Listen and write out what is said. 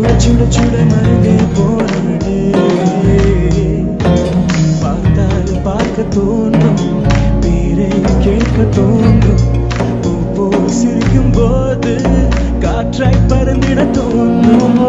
சுட சுட சுட மருகே போனே. பார்த்தால் பார்க்க தோன்றும் பேரை கேட்க தோன்றும். ஒவ்வொரு சிரிக்கும் போது காற்றாய் பறந்திட தோன்றும்.